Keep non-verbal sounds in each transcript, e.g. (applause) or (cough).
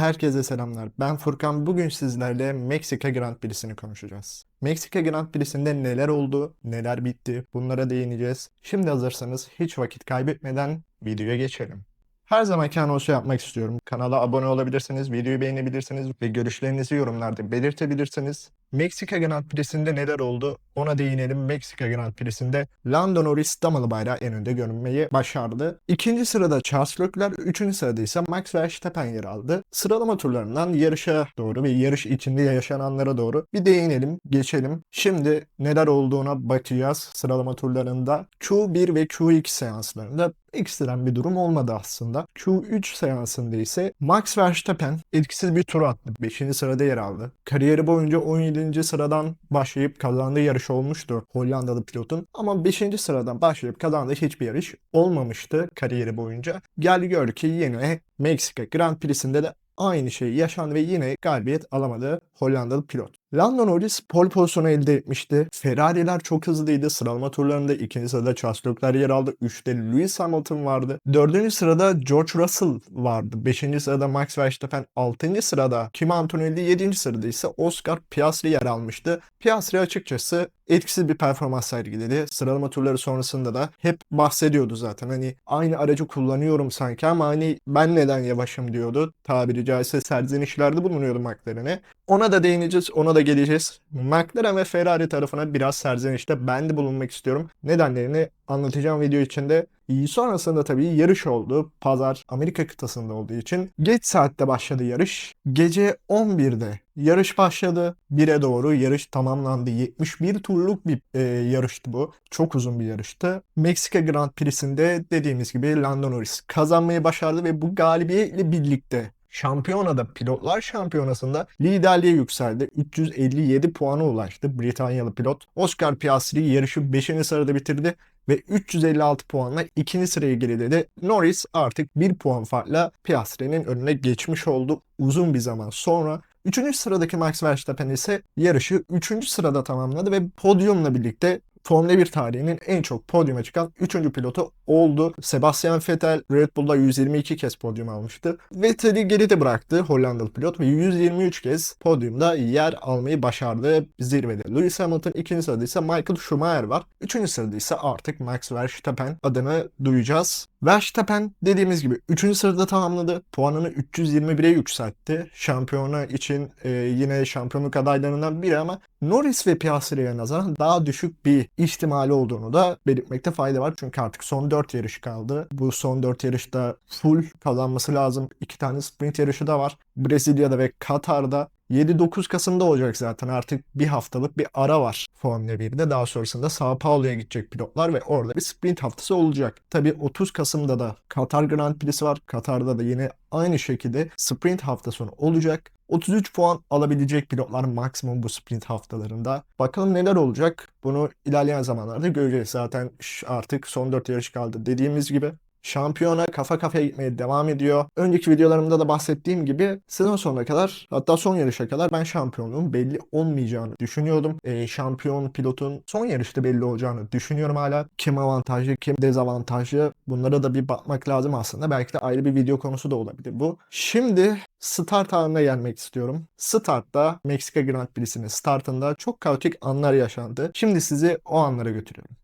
Herkese selamlar. Ben Furkan. Bugün sizlerle Meksika Grand Prix'sini konuşacağız. Meksika Grand Prix'sinde neler oldu, neler bitti bunlara değineceğiz. Şimdi hazırsanız hiç vakit kaybetmeden videoya geçelim. Her zamanki anonsu yapmak istiyorum. Kanala abone olabilirsiniz, videoyu beğenebilirsiniz ve görüşlerinizi yorumlarda belirtebilirsiniz. Meksika Grand Prix'sinde neler oldu ona değinelim. Meksika Grand Prix'sinde Lando Norris damalı bayrağı en önde görünmeyi başardı. İkinci sırada Charles Leclerc, üçüncü sırada ise Max Verstappen yer aldı. Sıralama turlarından yarışa doğru ve yarış içinde yaşananlara doğru bir değinelim, geçelim. Şimdi neler olduğuna bakacağız sıralama turlarında. Q1 ve Q2 seanslarında ekstrem bir durum olmadı aslında. Q3 seansında ise Max Verstappen etkisiz bir tur attı. 5. sırada yer aldı. Kariyeri boyunca 17. sıradan başlayıp kazandığı yarış olmuştu Hollandalı pilotun. Ama 5. sıradan başlayıp kazandığı hiçbir yarış olmamıştı kariyeri boyunca. Gel gör ki yine Meksika Grand Prix'sinde de aynı şey yaşandı ve yine galibiyet alamadı Hollandalı pilot. Lando Norris pole pozisyonu elde etmişti. Ferrari'ler çok hızlıydı. Sıralama turlarında ikinci sırada Charles Leclerc yer aldı. Üçte Lewis Hamilton vardı. Dördüncü sırada George Russell vardı. Beşinci sırada Max Verstappen. Altıncı sırada Kim Antonelli. Yedinci sırada ise Oscar Piastri yer almıştı. Piastri açıkçası etkisiz bir performans sergiledi. Sıralama turları sonrasında da hep bahsediyordu zaten. Hani aynı aracı kullanıyorum sanki ama hani ben neden yavaşım diyordu. Tabiri caizse serzenişlerde bulunuyordu McLaren'e. Ona da değineceğiz, ona da geleceğiz. McLaren ve Ferrari tarafına biraz serzenişte ben de bulunmak istiyorum. Nedenlerini anlatacağım video içinde. Sonrasında tabii yarış oldu. Pazar Amerika kıtasında olduğu için. Geç saatte başladı yarış. Gece 11'de yarış başladı. 1'e doğru yarış tamamlandı. 71 turluk bir e, yarıştı bu. Çok uzun bir yarıştı. Meksika Grand Prix'sinde dediğimiz gibi Lando Norris kazanmayı başardı ve bu galibiyetle birlikte Şampiyonada pilotlar şampiyonasında liderliğe yükseldi. 357 puana ulaştı Britanyalı pilot. Oscar Piastri yarışı 5. sırada bitirdi ve 356 puanla ikinci sıraya geriledi. Norris artık 1 puan farkla Piastri'nin önüne geçmiş oldu uzun bir zaman sonra. Üçüncü sıradaki Max Verstappen ise yarışı 3. sırada tamamladı ve podyumla birlikte Formula 1 tarihinin en çok podyuma çıkan 3. pilotu oldu. Sebastian Vettel Red Bull'da 122 kez podyum almıştı. Vettel'i geride bıraktı Hollandalı pilot ve 123 kez podyumda yer almayı başardı zirvede. Lewis Hamilton ikinci sırada ise Michael Schumacher var. Üçüncü sırada ise artık Max Verstappen adını duyacağız. Verstappen dediğimiz gibi 3. sırada tamamladı. Puanını 321'e yükseltti. Şampiyona için e, yine şampiyonluk adaylarından biri ama Norris ve Piastri'ye nazaran daha düşük bir ihtimali olduğunu da belirtmekte fayda var. Çünkü artık son 4 yarış kaldı. Bu son 4 yarışta full kazanması lazım. 2 tane sprint yarışı da var. Brezilya'da ve Katar'da 7-9 Kasım'da olacak zaten artık bir haftalık bir ara var Formula 1'de. Daha sonrasında Sao Paulo'ya gidecek pilotlar ve orada bir sprint haftası olacak. Tabi 30 Kasım'da da Katar Grand Prix'si var. Katar'da da yine aynı şekilde sprint hafta sonu olacak. 33 puan alabilecek pilotlar maksimum bu sprint haftalarında. Bakalım neler olacak? Bunu ilerleyen zamanlarda göreceğiz. Zaten artık son 4 yarış kaldı dediğimiz gibi. Şampiyona kafa kafaya gitmeye devam ediyor. Önceki videolarımda da bahsettiğim gibi sezon sonuna kadar hatta son yarışa kadar ben şampiyonluğun belli olmayacağını düşünüyordum. E, şampiyon pilotun son yarışta belli olacağını düşünüyorum hala. Kim avantajlı, kim dezavantajlı bunlara da bir bakmak lazım aslında. Belki de ayrı bir video konusu da olabilir bu. Şimdi start anına gelmek istiyorum. Startta Meksika Grand Prix'sinin startında çok kaotik anlar yaşandı. Şimdi sizi o anlara götürüyorum.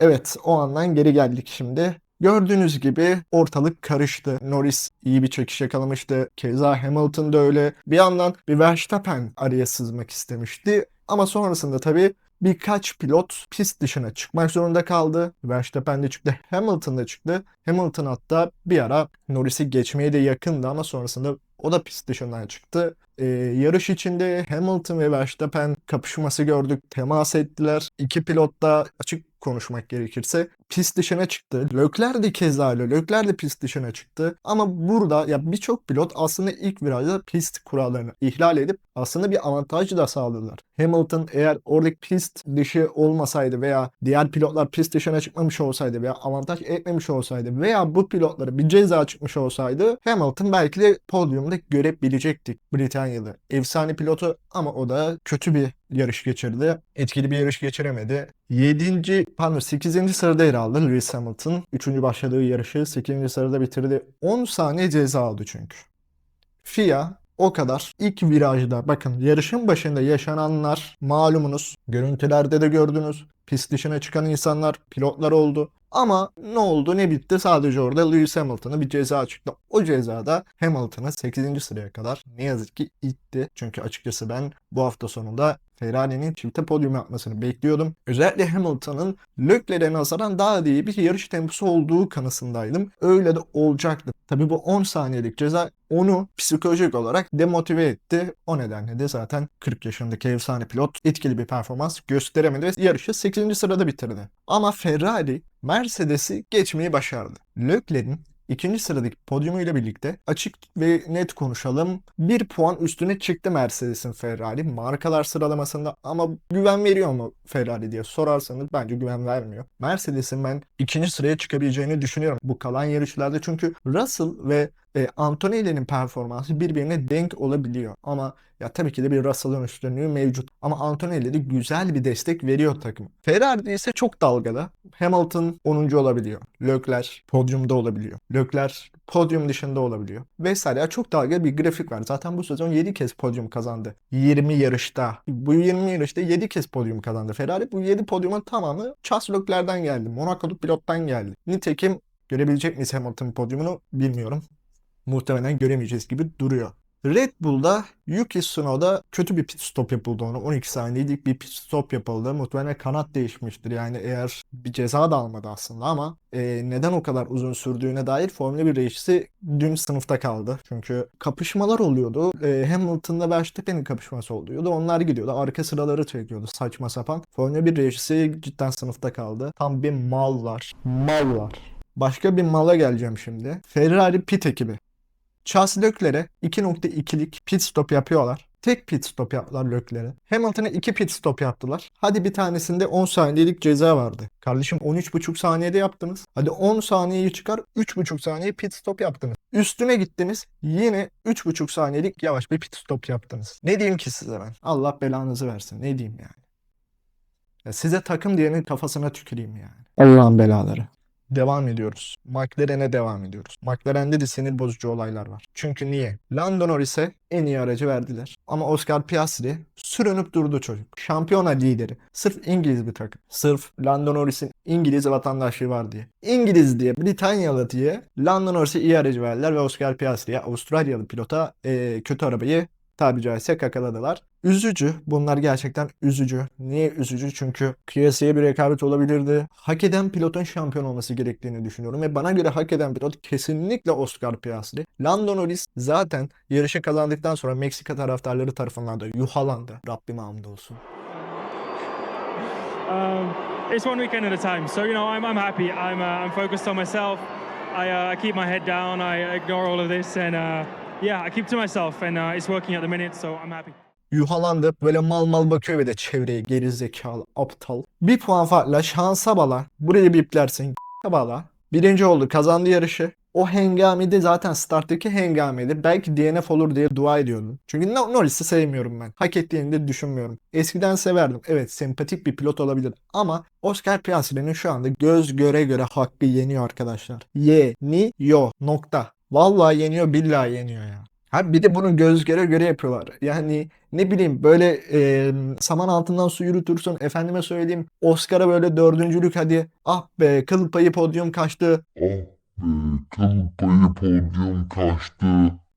Evet, o andan geri geldik şimdi. Gördüğünüz gibi ortalık karıştı. Norris iyi bir çekiş yakalamıştı. Keza Hamilton da öyle. Bir yandan bir Verstappen araya sızmak istemişti. Ama sonrasında tabii birkaç pilot pist dışına çıkmak zorunda kaldı. Verstappen de çıktı, Hamilton da çıktı. Hamilton hatta bir ara Norris'i geçmeye de yakındı ama sonrasında o da pist dışından çıktı. Ee, yarış içinde Hamilton ve Verstappen kapışması gördük. Temas ettiler. İki pilot da açık konuşmak gerekirse pist dışına çıktı. Leclerc de keza öyle. Leclerc de pist dışına çıktı. Ama burada ya birçok pilot aslında ilk virajda pist kurallarını ihlal edip aslında bir avantaj da sağladılar. Hamilton eğer oradaki pist dışı olmasaydı veya diğer pilotlar pist dışına çıkmamış olsaydı veya avantaj etmemiş olsaydı veya bu pilotlara bir ceza çıkmış olsaydı Hamilton belki de podyumda görebilecektik Britanya 2020'den yılı efsane pilotu ama o da kötü bir yarış geçirdi. Etkili bir yarış geçiremedi. 7. pardon 8. sırada yer aldı Lewis Hamilton. 3. başladığı yarışı 8. sırada bitirdi. 10 saniye ceza aldı çünkü. FIA o kadar. İlk virajda bakın yarışın başında yaşananlar malumunuz. Görüntülerde de gördünüz. Pist dışına çıkan insanlar pilotlar oldu. Ama ne oldu ne bitti sadece orada Lewis Hamilton'a bir ceza çıktı. O cezada Hamilton'ı 8. sıraya kadar ne yazık ki itti. Çünkü açıkçası ben bu hafta sonunda Ferrari'nin çifte podyum yapmasını bekliyordum. Özellikle Hamilton'ın Leclerc'e nazaran daha iyi bir yarış temposu olduğu kanısındaydım. Öyle de olacaktı. Tabii bu 10 saniyelik ceza onu psikolojik olarak demotive etti. O nedenle de zaten 40 yaşındaki efsane pilot etkili bir performans gösteremedi ve yarışı 8. sırada bitirdi. Ama Ferrari Mercedes'i geçmeyi başardı. Leclerc'in İkinci sıradaki podyumuyla birlikte açık ve net konuşalım. Bir puan üstüne çıktı Mercedes'in Ferrari markalar sıralamasında ama güven veriyor mu Ferrari diye sorarsanız bence güven vermiyor. Mercedes'in ben ikinci sıraya çıkabileceğini düşünüyorum bu kalan yarışlarda çünkü Russell ve e, Antonelli'nin performansı birbirine denk olabiliyor. Ama ya tabii ki de bir Russell'ın üstünlüğü mevcut. Ama Antonelli de güzel bir destek veriyor takım. Ferrari ise çok dalgalı. Hamilton 10. olabiliyor. Leclerc podyumda olabiliyor. Leclerc podyum dışında olabiliyor. Vesaire. Çok dalgalı bir grafik var. Zaten bu sezon 7 kez podyum kazandı. 20 yarışta. Bu 20 yarışta 7 kez podyum kazandı. Ferrari bu 7 podyumun tamamı Charles Leclerc'den geldi. Monaco'lu pilottan geldi. Nitekim görebilecek miyiz Hamilton podyumunu bilmiyorum muhtemelen göremeyeceğiz gibi duruyor. Red Bull'da Yuki Tsunoda kötü bir pit stop yapıldı ona. 12 saniyelik bir pit stop yapıldı. Muhtemelen kanat değişmiştir. Yani eğer bir ceza da almadı aslında ama e, neden o kadar uzun sürdüğüne dair Formula 1 racisi dün sınıfta kaldı. Çünkü kapışmalar oluyordu. E, Hamilton'la Verstappen'in kapışması oluyordu. Onlar gidiyordu. Arka sıraları çekiyordu saçma sapan. Formula 1 racisi cidden sınıfta kaldı. Tam bir mal var. Mal var. Başka bir mala geleceğim şimdi. Ferrari pit ekibi. Charles Leclerc'e 2.2'lik pit stop yapıyorlar. Tek pit stop yaptılar Leclerc'e. Hamilton'a 2 pit stop yaptılar. Hadi bir tanesinde 10 saniyelik ceza vardı. Kardeşim 13.5 saniyede yaptınız. Hadi 10 saniyeyi çıkar 3.5 saniye pit stop yaptınız. Üstüne gittiniz yine 3.5 saniyelik yavaş bir pit stop yaptınız. Ne diyeyim ki size ben? Allah belanızı versin. Ne diyeyim yani? Ya size takım diyenin kafasına tüküreyim yani. Allah'ın belaları. Devam ediyoruz. McLaren'e devam ediyoruz. McLaren'de de sinir bozucu olaylar var. Çünkü niye? Lando Norris'e en iyi aracı verdiler. Ama Oscar Piastri sürünüp durdu çocuk. Şampiyona lideri. Sırf İngiliz bir takım. Sırf Lando Norris'in İngiliz vatandaşlığı var diye. İngiliz diye, Britanyalı diye Lando Norris'e iyi aracı verdiler ve Oscar Piastri'ye Avustralyalı pilota eee, kötü arabayı tabi caizse kakaladılar. Üzücü. Bunlar gerçekten üzücü. Niye üzücü? Çünkü kıyasıya bir rekabet olabilirdi. Hak eden pilotun şampiyon olması gerektiğini düşünüyorum. Ve bana göre hak eden pilot kesinlikle Oscar Piastri. Lando Norris zaten yarışı kazandıktan sonra Meksika taraftarları tarafından da yuhalandı. Rabbime hamdolsun. Um, it's one weekend at a time. So you know, I'm, I'm happy. I'm uh, I'm focused on myself. I, uh, I keep my head down. I ignore all of this, and uh, yeah, I keep to myself, and uh, it's working at the minute. So I'm happy. Yuhalandı. Böyle mal mal bakıyor ve de çevreye geri zekalı, aptal. Bir puan farkla şansa bala. Burayı biplersin. (laughs) bala. Birinci oldu. Kazandı yarışı. O hengamede zaten starttaki hengamede belki DNF olur diye dua ediyordum. Çünkü Nor- Norris'i sevmiyorum ben. Hak ettiğini de düşünmüyorum. Eskiden severdim. Evet sempatik bir pilot olabilir. Ama Oscar Piastri'nin şu anda göz göre göre hakkı yeniyor arkadaşlar. Yeniyor. Nokta. Vallahi yeniyor billahi yeniyor ya. Ha bir de bunu göz göre göre yapıyorlar. Yani ne bileyim böyle e, saman altından su yürütürsün. Efendime söyleyeyim Oscar'a böyle dördüncülük hadi. Ah be kıl payı podyum kaçtı. Ah be, kıl payı podyum kaçtı.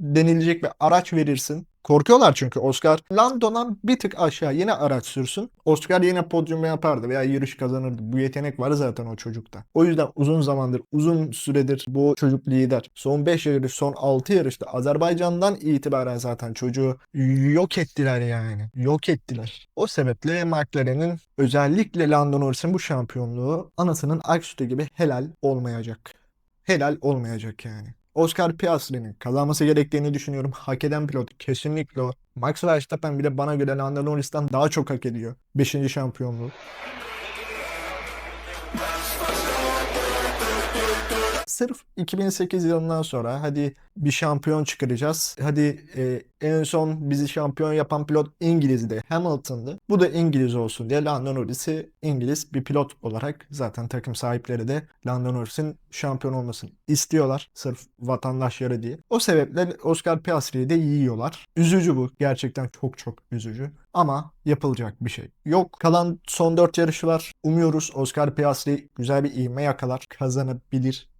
denilecek bir araç verirsin. Korkuyorlar çünkü Oscar Lando'dan bir tık aşağı yine araç sürsün. Oscar yine podyum yapardı veya yarış kazanırdı. Bu yetenek var zaten o çocukta. O yüzden uzun zamandır, uzun süredir bu çocuk lider. Son 5 yarış, son 6 yarışta Azerbaycan'dan itibaren zaten çocuğu yok ettiler yani. Yok ettiler. O sebeple McLaren'in özellikle Lando Norris'in bu şampiyonluğu anasının ak sütü gibi helal olmayacak. Helal olmayacak yani. Oscar Piastri'nin kazanması gerektiğini düşünüyorum. Hak eden pilot kesinlikle o. Max Verstappen bile bana göre Lando Norris'ten daha çok hak ediyor. 5. şampiyonluğu. Sırf 2008 yılından sonra hadi bir şampiyon çıkaracağız. Hadi e, en son bizi şampiyon yapan pilot İngiliz'di. Hamilton'dı. Bu da İngiliz olsun diye Lando Norris'i İngiliz bir pilot olarak zaten takım sahipleri de Lando Norris'in şampiyon olmasını istiyorlar. Sırf vatandaşları diye. O sebeple Oscar Piastri'yi de yiyorlar. Üzücü bu. Gerçekten çok çok üzücü. Ama yapılacak bir şey yok. Kalan son 4 yarışı var. Umuyoruz Oscar Piastri güzel bir ivme yakalar. Kazanabilir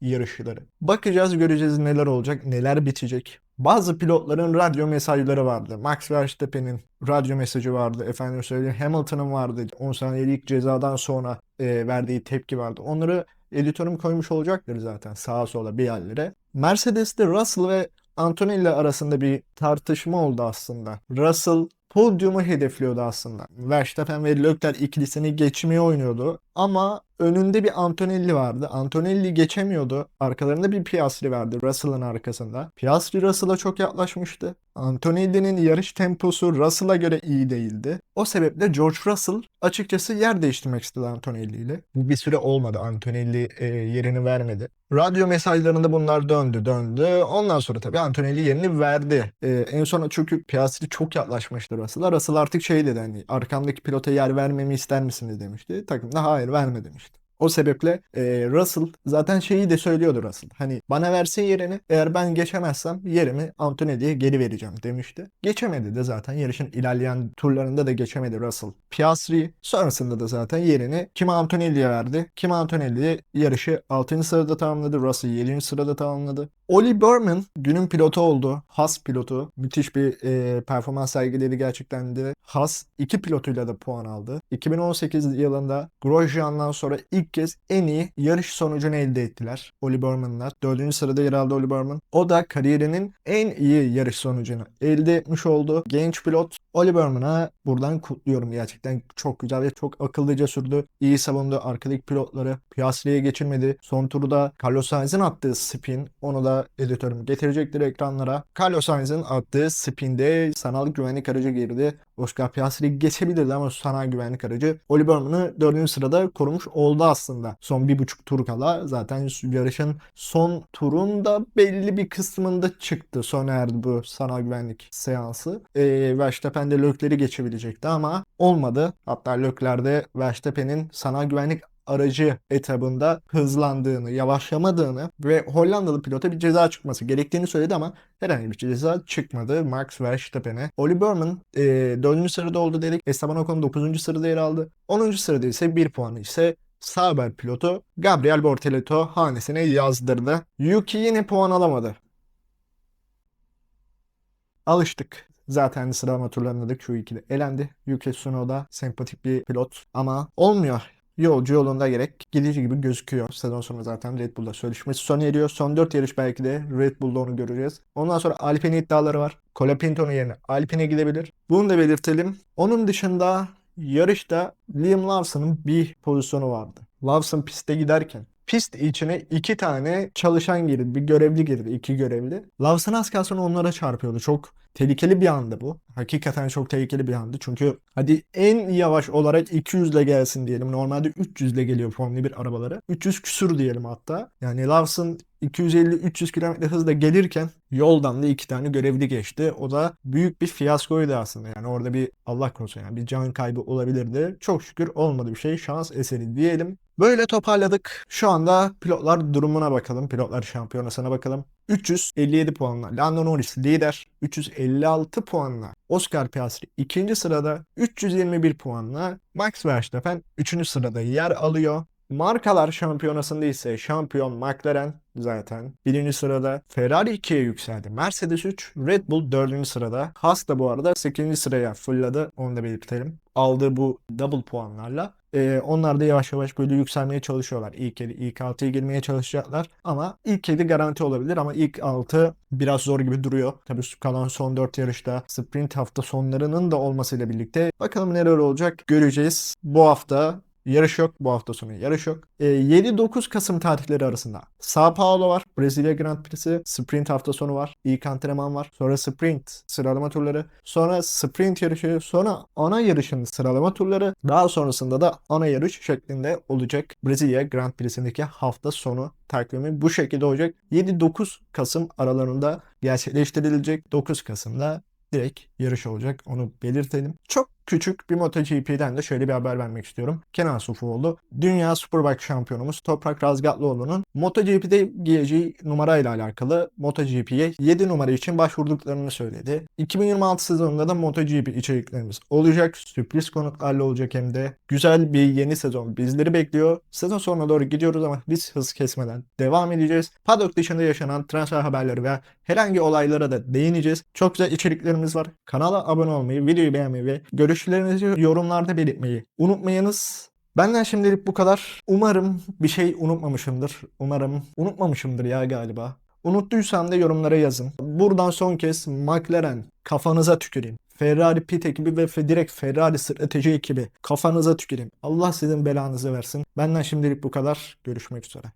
yarışları. Bakacağız göreceğiz neler olacak, neler bitecek. Bazı pilotların radyo mesajları vardı. Max Verstappen'in radyo mesajı vardı. Efendim söyleyeyim Hamilton'ın vardı. 10 saniyelik cezadan sonra e, verdiği tepki vardı. Onları editörüm koymuş olacaktır zaten sağa sola bir yerlere. Mercedes'te Russell ve Antonelli arasında bir tartışma oldu aslında. Russell podyumu hedefliyordu aslında. Verstappen ve Leclerc ikilisini geçmeye oynuyordu. Ama önünde bir Antonelli vardı. Antonelli geçemiyordu. Arkalarında bir Piastri vardı Russell'ın arkasında. Piastri Russell'a çok yaklaşmıştı. Antonelli'nin yarış temposu Russell'a göre iyi değildi. O sebeple George Russell açıkçası yer değiştirmek istedi Antonelli ile. Bu bir süre olmadı. Antonelli e, yerini vermedi. Radyo mesajlarında bunlar döndü döndü. Ondan sonra tabii Antonelli yerini verdi. E, en son çünkü Piastri çok yaklaşmıştı Russell'a. Russell artık şey dedi hani arkamdaki pilota yer vermemi ister misiniz demişti. Takım da hayır verme demişti. O sebeple e, Russell zaten şeyi de söylüyordu Russell. Hani bana versin yerini eğer ben geçemezsem yerimi Antonelli'ye geri vereceğim demişti. Geçemedi de zaten yarışın ilerleyen turlarında da geçemedi Russell. Piastri sonrasında da zaten yerini Kim Antonelli'ye verdi. Kim Antonelli yarışı 6. sırada tamamladı. Russell 7. sırada tamamladı. Oli Berman günün pilotu oldu. Haas pilotu. Müthiş bir e, performans sergiledi gerçekten de. Haas iki pilotuyla da puan aldı. 2018 yılında Grosjean'dan sonra ilk kez en iyi yarış sonucunu elde ettiler. Oli Berman'lar. Dördüncü sırada yer aldı Oli Berman. O da kariyerinin en iyi yarış sonucunu elde etmiş oldu. Genç pilot Oli Berman'a buradan kutluyorum gerçekten. Çok güzel ve çok akıllıca sürdü. İyi savundu. Arkadaki pilotları Piastri'ye geçirmedi. Son turda Carlos Sainz'in attığı spin. Onu da editörüm getirecektir ekranlara. Carlos Sainz'in attığı spinde sanal güvenlik aracı girdi. Oscar Piastri geçebilirdi ama sanal güvenlik aracı Oli Berman'ı dördüncü sırada korumuş oldu aslında. Son bir buçuk tur kala zaten yarışın son turunda belli bir kısmında çıktı. Sona erdi bu sanal güvenlik seansı. E, Verstappen de Leclerc'i geçebilecekti ama olmadı. Hatta Leclerc'de Verstappen'in sanal güvenlik aracı etabında hızlandığını, yavaşlamadığını ve Hollandalı pilota bir ceza çıkması gerektiğini söyledi ama herhangi bir ceza çıkmadı Max Verstappen'e. Oli Berman e, 4. sırada oldu dedik. Esteban Ocon 9. sırada yer aldı. 10. sırada ise 1 puanı ise Sauber pilotu Gabriel Bortoleto hanesine yazdırdı. Yuki yine puan alamadı. Alıştık. Zaten sıralama turlarında da Q2'de elendi. Yuki Tsunoda sempatik bir pilot ama olmuyor. Yolcu yolunda gerek gidici gibi gözüküyor. Sezon sonu zaten Red Bull'da sözleşmesi sona eriyor. Son 4 yarış belki de Red Bull'da onu göreceğiz. Ondan sonra Alpine iddiaları var. Colapinto'nun yerine Alpine gidebilir. Bunu da belirtelim. Onun dışında yarışta Liam Lawson'ın bir pozisyonu vardı. Lawson piste giderken pist içine iki tane çalışan girdi. Bir görevli girdi. iki görevli. Lawson az kalsın onlara çarpıyordu. Çok tehlikeli bir anda bu. Hakikaten çok tehlikeli bir andı. Çünkü hadi en yavaş olarak 200 ile gelsin diyelim. Normalde 300 ile geliyor Formula 1 arabaları. 300 küsür diyelim hatta. Yani Lawson 250-300 km hızla gelirken yoldan da iki tane görevli geçti. O da büyük bir fiyaskoydu aslında. Yani orada bir Allah korusun yani bir can kaybı olabilirdi. Çok şükür olmadı bir şey. Şans eseri diyelim. Böyle toparladık. Şu anda pilotlar durumuna bakalım. Pilotlar şampiyonasına bakalım. 357 puanla Lando Norris lider. 356 puanla Oscar Piastri ikinci sırada. 321 puanla Max Verstappen 3. sırada yer alıyor. Markalar şampiyonasında ise şampiyon McLaren zaten birinci sırada. Ferrari 2'ye yükseldi. Mercedes 3, Red Bull 4. sırada. Haas da bu arada 8. sıraya fırladı. Onu da belirtelim. Aldığı bu double puanlarla. Ee, onlar da yavaş yavaş böyle yükselmeye çalışıyorlar. İlk 7, ilk 6'ya girmeye çalışacaklar. Ama ilk 7 garanti olabilir ama ilk 6 biraz zor gibi duruyor. Tabii kalan son 4 yarışta sprint hafta sonlarının da olmasıyla birlikte bakalım neler olacak göreceğiz. Bu hafta yarış yok. Bu hafta sonu yarış yok. Ee, 7-9 Kasım tarihleri arasında Sao Paulo var. Brezilya Grand Prix'si. Sprint hafta sonu var. İlk antrenman var. Sonra sprint sıralama turları. Sonra sprint yarışı. Sonra ana yarışın sıralama turları. Daha sonrasında da ana yarış şeklinde olacak. Brezilya Grand Prix'sindeki hafta sonu takvimi bu şekilde olacak. 7-9 Kasım aralarında gerçekleştirilecek. 9 Kasım'da direkt yarış olacak. Onu belirtelim. Çok küçük bir MotoGP'den de şöyle bir haber vermek istiyorum. Kenan Sufuoğlu, Dünya Superbike şampiyonumuz Toprak Razgatlıoğlu'nun MotoGP'de giyeceği numarayla alakalı MotoGP'ye 7 numara için başvurduklarını söyledi. 2026 sezonunda da MotoGP içeriklerimiz olacak. Sürpriz konuklarla olacak hem de. Güzel bir yeni sezon bizleri bekliyor. Sezon sonuna doğru gidiyoruz ama biz hız kesmeden devam edeceğiz. Paddock dışında yaşanan transfer haberleri veya herhangi olaylara da değineceğiz. Çok güzel içeriklerimiz var. Kanala abone olmayı, videoyu beğenmeyi ve görüşlerinizi yorumlarda belirtmeyi unutmayınız. Benden şimdilik bu kadar. Umarım bir şey unutmamışımdır. Umarım unutmamışımdır ya galiba. Unuttuysam da yorumlara yazın. Buradan son kez McLaren kafanıza tüküreyim. Ferrari pit ekibi ve direkt Ferrari strateji ekibi kafanıza tüküreyim. Allah sizin belanızı versin. Benden şimdilik bu kadar. Görüşmek üzere.